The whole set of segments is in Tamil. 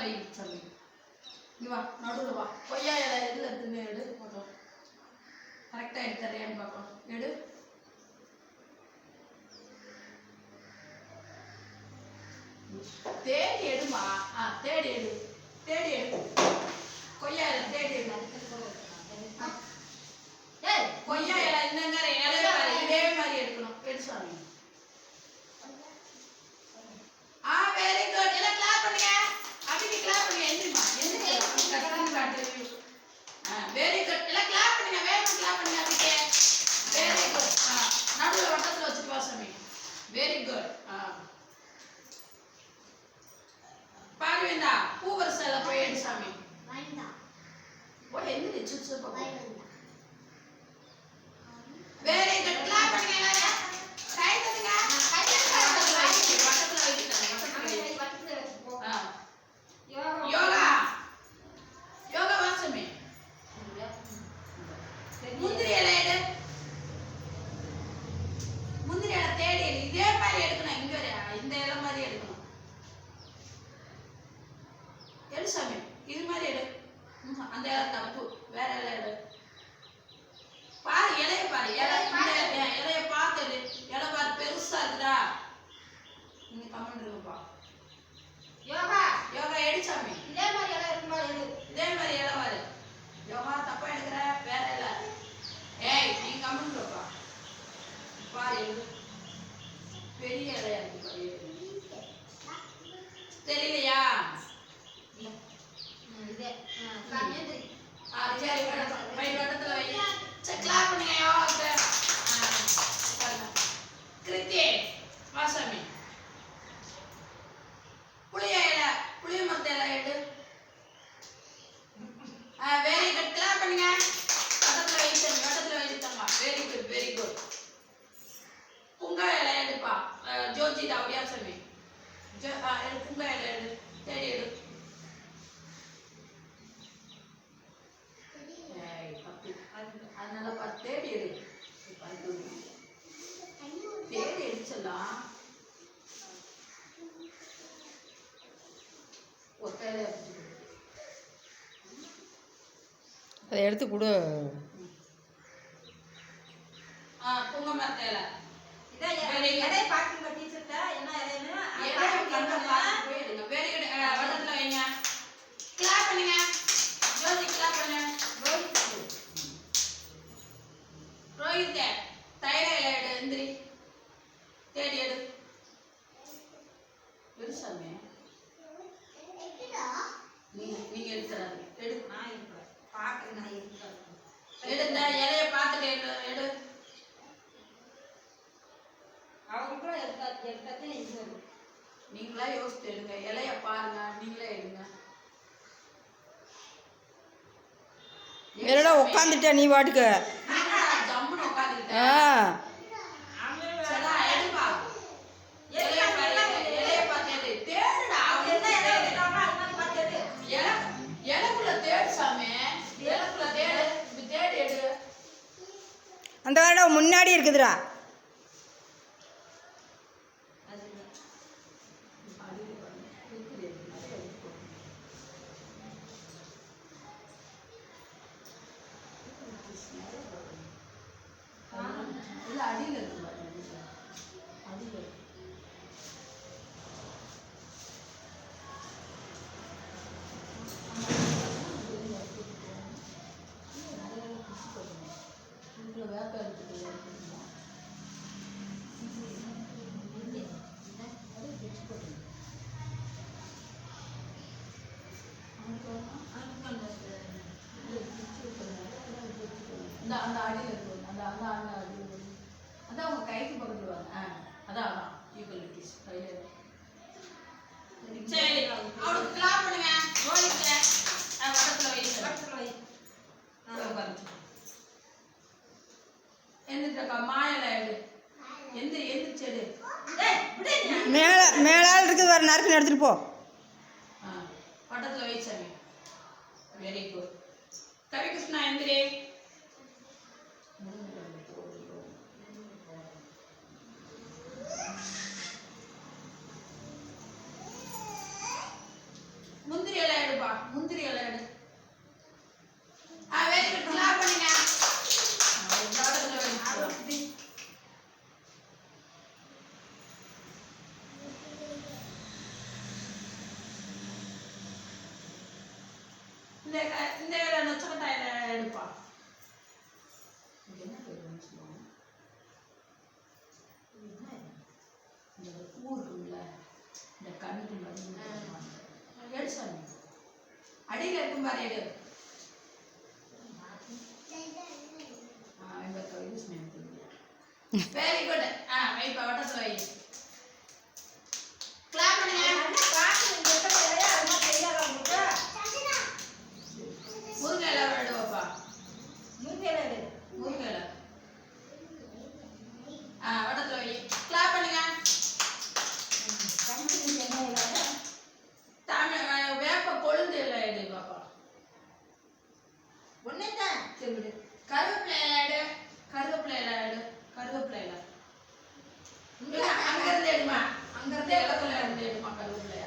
வை சாமி இங்க வா நடுவில் வா. கொய்யா இலை எதில் எடுத்துன்னு எடு போட்டோம் கரெக்டாக எடுத்துறியான்னு பார்க்கலாம் எடு. தேடி எடுமா? ஆ தேடி எடு. தேடி எடு. கொய்யா இலை தேடி எடு. ஏய் கொய்யா இலை என்னங்கிற இலை இதே மாதிரி எடுக்கணும். எடு சாமி ஆ வெரி குட் எல்லாம் கிளாப் பண்ணுங்க அபிக்கு கிளாப் பண்ணுங்க எந்திரிமா எந்திரி கஷ்டம் காட்டு ஆ வெரி குட் எல்லாம் கிளாப் பண்ணுங்க வேகமா கிளாப் பண்ணுங்க அபிக்கு வெரி குட் ஆ நடுவுல வட்டத்துல வச்சுட்டு வா சாமி வெரி குட் ஆ பார்வேந்தா பூவரசல போய் எடு சாமி? போய் எந்திரி சுச்சு பாப்போம் வெரி குட் கிளாப் பண்ணுங்க எல்லாரும் கை தட்டுங்க கை தட்டுங்க வட்டத்துல வைக்கிறேன் வட்டத்துல வைக்கிறேன் ஆ யோகா யோகா வாசமே முந்திரி இலை எடு முந்திரி இலை தேடி எடு இதே மாதிரி எடுக்கணும் இங்க வர இந்த இலை மாதிரி எடுக்கணும் எடு சாமி இது மாதிரி எடு. அந்த இலை தப்பு வேற இலை எடு. பாரு இலைய பாரு இலை இந்த இலை- இலைய பார்த்து எடு. இலை பாரு பெருசா இருக்குதா? நீங்க கமெண்ட் இருக்குப்பா. யோகா. யோகா எடு சாமி. இதே மாதிரி எல்லாம் இருக்கும்போது எடு இதே மாதிரி இடம் பாரு. யோகா தப்பா எடுக்கிற வேற இல்ல ஏய் நீ கம்முன்னு இருப்பா பாரு. எழுது பெரிய இலையா இருக்கு பாரு எழுது. தெரியலையா ம், இதே ஆ, சாமி எந்திரி. ஆ சரி வட்டத்துல வை வட்டத்துல வை சரி கிளாப் பண்ணுங்க யோகாவுக்கு ஆ, பாருங்க கிருத்தி வாசாமி புளிய இலை புளிய மரத்த இலை எடு வெரி குட் கிளாப் பண்ணுங்க வட்டத்துல வை சாமி வட்டத்துல வை தம்மா வெரி குட் வெரி குட் புங்கா இலை எடுப்பா அஹ், ஜோஜிதா அப்படியா சாமி ஜோ ஆ, எடு புங்கா இலை எடு தேடி எடு ஏய், பத்து. அதனால பார்த்து தேடி எடு. தேடி எடுத்துக்கோ. அதை எடுத்து கொடு. ஆ புங்க மரத்த இதே பார்க்குங்க டீச்சர்கிட்ட, என்ன எடைன்னு, அது இலை பார்த்து கண்ணை கேட்பாங்க. பார்த்து போய் எடுங்க. Very good. அஹ், வட்டத்துல வைங்க கிளாப் பண்ணுங்க ஜோதி கிளாப் பண்ணுங்க ரோஹித் ரோஹித் தைல இலை எடு எந்திரி தேடி எடு நீங்க எடு நான் இருக்கிறேன். பார்க்கிறேன், நான் இருக்கிறேன். எடுந்த இலைய பார்த்துட்டு எடு எடு. அவங்களுக்கும் எடுத்தா- எடுத்தாச்சும் இது. நீங்களா யோசிச்சு எடுங்க. இலைய பாருங்க நீங்களே எடுங்க. என்னடா உட்காந்துட்ட நீ பாட்டுக்கு? ஆ சரிடா, எடுப்பா. இலைய பாரு, இலைய பார்த்து எடு. தேடுடா, அவங்க என்ன எடை எடுக்கிறாங்களோ அது மாதிரி பார்த்து எடு. இலை இலைக்குள்ள தேடு சாமி இலைக்குள்ள தேடு இப்படி தேடி எடு அந்த வருடம் முன்னாடி இருக்குதுடா அது இல்ல அடியில இருக்கு பாருங்க அடியில இருக்கு. இதுல வேப்ப இருக்குது எடுத்துக்கணும். அப்படியே பிச்சு போட்டுருங்க. அங்கிட்டு வரணும். அங்கிட்டு வந்து இது பிச்சு விட்டுருங்க. அப்படியே பிச்சு விட்டுருங்க. இந்த அந்த அடியில இருக்கு அந்த அந்த அந்த அடியில. அதான் உங்க கைக்கு பக்கத்துல வாங்க ஆ அதான் அதான். ஈக்குவலிட்டிஸ் கையில. சரி அவனுக்கு கிளாப் பண்ணுங்க. ரோலிங்க வட்டத்துல வைங்க பக்கத்துல வை. எந்திரிக்கா மாயல எடு எந்திரி எந்திரிச்சு எடு. மேலே மேலால் இருக்குது. வர நறுக்குன்னு எடுத்துகிட்டு போ. பட்டத்துல வை சாமி வெரி குட் கவிகிருஷ்ணா எந்திரி. இந்த இந்த நொச்சக்கட்டாயில் எடுப்பான் என்ன பேருன்னு சொல்லுவாங்க? இந்த ஊருக்குள்ள இந்த கண்ணுக்கு மருந்து எடு சாமி. அடியில் இருக்கும் பாரு வெரி குட் ஆ வெயிட் வட்டத்தில் வை. அங்கிருந்தே இடத்துல இருந்து எடுமா கருவேப்பிலைய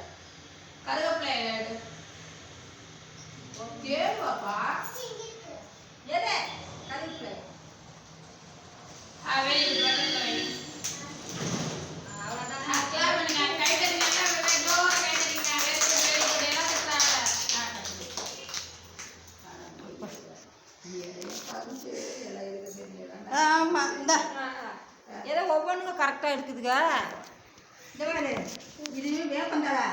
கருவேப்பிலைய எடு தேடுவாப்பா. எதை? கருவேப்பிலை ஆமாம் இந்த. ஏதோ ஒவ்வொன்றும் கரெக்டாக இருக்குதுங்க. 在外面，你的有没结婚的啦？